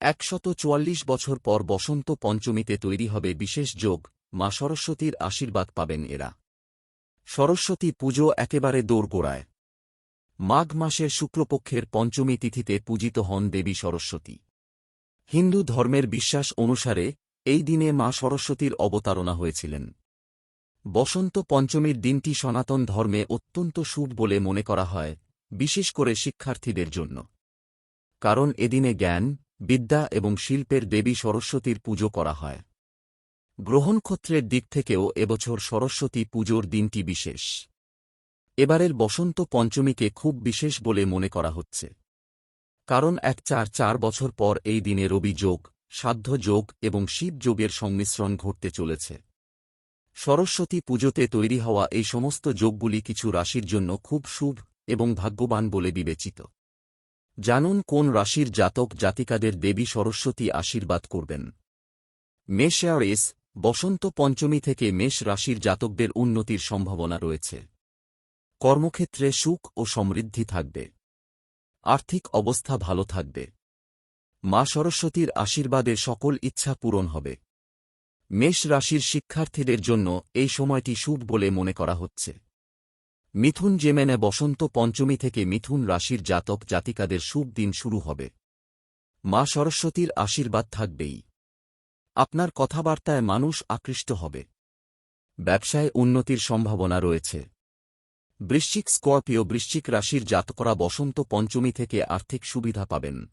একশত চুয়াল্লিশ বছর পর বসন্ত পঞ্চমীতে তৈরি হবে বিশেষ যোগ, মা সরস্বতীর আশীর্বাদ পাবেন এরা। সরস্বতী পুজো একেবারে দোরগোড়ায়। মাঘ মাসের শুক্লপক্ষের পঞ্চমী তিথিতে পূজিত হন দেবী সরস্বতী। হিন্দু ধর্মের বিশ্বাস অনুসারে এই দিনে মা সরস্বতীর অবতারণা হয়েছিলেন। বসন্ত পঞ্চমীর দিনটি সনাতন ধর্মে অত্যন্ত শুভ বলে মনে করা হয়, বিশেষ করে শিক্ষার্থীদের জন্য। কারণ এদিনে জ্ঞান বিদ্যা এবং শিল্পের দেবী সরস্বতীর পুজো করা হয়। গ্রহণক্ষত্রের দিক থেকেও এবছর সরস্বতী পুজোর দিনটি বিশেষ। এবারের বসন্ত পঞ্চমীকে খুব বিশেষ বলে মনে করা হচ্ছে। কারণ এক চার চার বছর পর এই দিনে রবি যোগ, সাধ্য যোগ এবং শিব যোগের সংমিশ্রণ ঘটতে চলেছে। সরস্বতী পুজোতে তৈরি হওয়া এই সমস্ত যোগগুলি কিছু রাশির জন্য খুব শুভ এবং ভাগ্যবান বলে বিবেচিত। জানুন কোন রাশির জাতক জাতিকাদের দেবী সরস্বতী আশীর্বাদ করবেন। মেষারেস বসন্ত পঞ্চমী থেকে মেষ রাশির জাতকদের উন্নতির সম্ভাবনা রয়েছে। কর্মক্ষেত্রে সুখ ও সমৃদ্ধি থাকবে। আর্থিক অবস্থা ভালো থাকবে। মা সরস্বতীর আশীর্বাদে সকল ইচ্ছা পূরণ হবে। মেষ রাশির শিক্ষার্থীদের জন্য এই সময়টি শুভ বলে মনে করা হচ্ছে। মিথুন জেমেনে বসন্ত পঞ্চমী থেকে মিথুন রাশির জাতক জাতিকাদের শুভ দিন শুরু হবে। মা সরস্বতীর আশীর্বাদ থাকবেই। আপনার কথাবার্তায় মানুষ আকৃষ্ট হবে। ব্যবসায় উন্নতির সম্ভাবনা রয়েছে। বৃশ্চিক স্কর্পিও বৃশ্চিক রাশির জাতকরা বসন্ত পঞ্চমী থেকে আর্থিক সুবিধা পাবেন।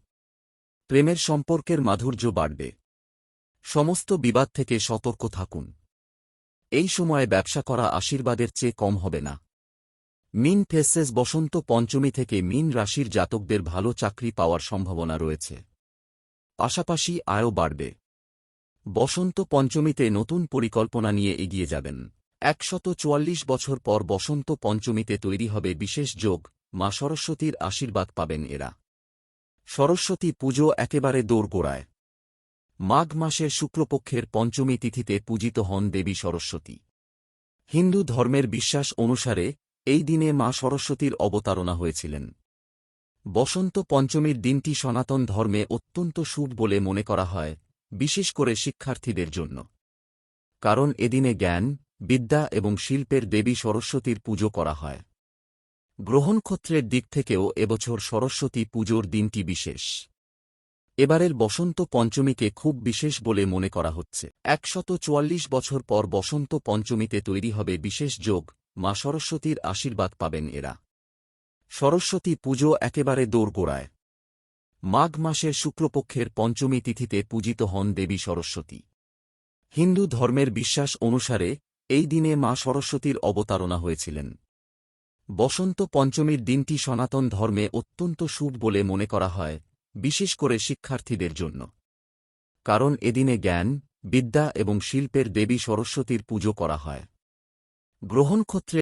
প্রেমের সম্পর্কের মাধুর্য বাড়বে। সমস্ত বিবাদ থেকে সতর্ক থাকুন। এই সময়ে ব্যবসা করা আশীর্বাদের চেয়ে কম হবে না। মিন ফেসেস বসন্ত পঞ্চমী থেকে মিন রাশির জাতকদের ভালো চাকরি পাওয়ার সম্ভাবনা রয়েছে। পাশাপাশি আয়ও বাড়বে। বসন্ত পঞ্চমীতে নতুন পরিকল্পনা নিয়ে এগিয়ে যাবেন। একশত চুয়াল্লিশ বছর পর বসন্ত পঞ্চমীতে তৈরি হবে বিশেষ যোগ, মা সরস্বতীর আশীর্বাদ পাবেন এরা। সরস্বতী পুজো একেবারে দোরগোড়ায়। মাঘ মাসের শুক্লপক্ষের পঞ্চমী তিথিতে পূজিত হন দেবী সরস্বতী। হিন্দু ধর্মের বিশ্বাস অনুসারে এই দিনে মা সরস্বতীর অবতারণা হয়েছিলেন। বসন্ত পঞ্চমীর দিনটি সনাতন ধর্মে অত্যন্ত শুভ বলে মনে করা হয়, বিশেষ করে শিক্ষার্থীদের জন্য। কারণ এদিনে জ্ঞান, বিদ্যা এবং শিল্পের দেবী সরস্বতীর পুজো করা হয়। গ্রহণক্ষত্রের দিক থেকেও এবছর সরস্বতী পুজোর দিনটি বিশেষ। এবারের বসন্ত পঞ্চমীকে খুব বিশেষ বলে মনে করা হচ্ছে। একশত বছর পর বসন্ত পঞ্চমীতে তৈরি হবে বিশেষ যোগ মা সরস্বতীর আশীর্বাদ পাবেন এরা। সরস্বতী পুজো একেবারে দোরগোড়ায়। মাঘ মাসের শুক্লপক্ষের পঞ্চমী তিথিতে পূজিত হন দেবী সরস্বতী। হিন্দু ধর্মের বিশ্বাস অনুসারে এই দিনে মা সরস্বতীর অবতারণা হয়েছিলেন। বসন্ত পঞ্চমীর দিনটি সনাতন ধর্মে অত্যন্ত শুভ বলে মনে করা হয়, বিশেষ করে শিক্ষার্থীদের জন্য। কারণ এদিনে জ্ঞান, বিদ্যা এবং শিল্পের দেবী সরস্বতীর পুজো করা হয়। গ্রহণক্ষত্রে